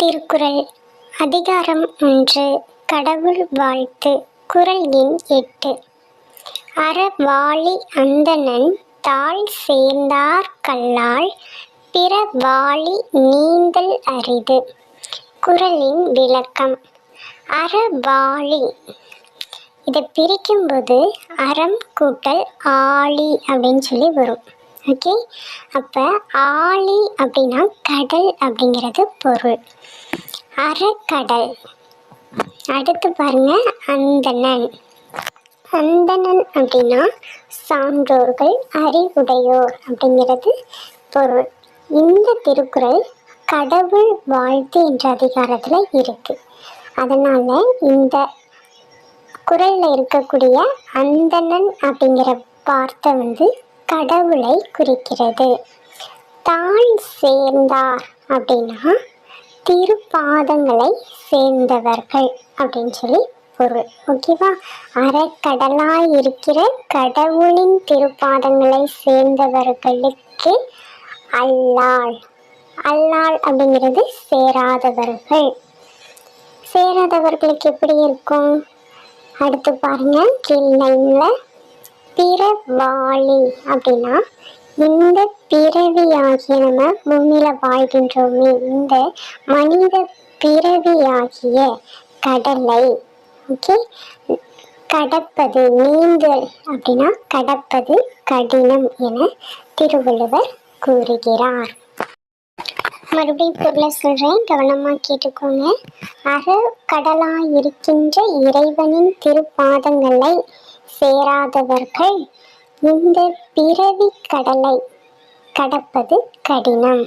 திருக்குறள் அதிகாரம் ஒன்று. கடவுள் வாழ்த்து. குரல் எண் எட்டு. அறவாளி அந்தணன் தாழ் சேர்ந்தார் கல்லால் பிற நீந்தல் அரிது. குரலின் விளக்கம். அறவாளி. இதை பிரிக்கும்போது அறம் கூட்டல் ஆழி அப்படின்னு சொல்லி வரும். ஓகே? அப்போ ஆழி அப்படின்னா கடல் அப்படிங்கிறது பொருள். அறக்கடல். அடுத்து பாருங்க அந்தணன். அந்தணன் அப்படின்னா சான்றோர்கள் அறிவுடையோர் அப்படிங்கிறது பொருள். இந்த திருக்குறள் கடவுள் வாழ்த்து என்ற அதிகாரத்தில் இருக்கு. அதனால இந்த குரலில் இருக்கக்கூடிய அந்தணன் அப்படிங்கிற வார்த்தை வந்து கடவுளை குறிக்கிறது. தாழ் சேர்ந்தார் அப்படின்னா திருப்பாதங்களை சேர்ந்தவர்கள் அப்படின்னு சொல்லி பொருள். ஓகேவா அறக்கடலாய் இருக்கிற கடவுளின் திருப்பாதங்களை சேர்ந்தவர்களுக்கு அல்லாள். அல்லாள் அப்படிங்கிறது சேராதவர்கள். சேராதவர்களுக்கு எப்படி இருக்கும்? அடுத்து பாருங்க கீழ் லைனில் பிறவாளி அப்படின்னா இந்த பிறவியாகிய நம்ம பூமியில வாழ்கின்றோமே இந்த மனித பிறவியாகிய கடலை ஓகே கடப்பது நீந்தல் அப்படின்னா கடப்பது கடினம் என திருவள்ளுவர் கூறுகிறார். மறுபடியும் பொருளை சொல்கிறேன் கவனமாக கேட்டுக்கோங்க. அற கடலாய் இருக்கின்ற இறைவனின் திருப்பாதங்களை சேராதவர்கள் இந்த பிறவி கடலை கடப்பது கடினம்.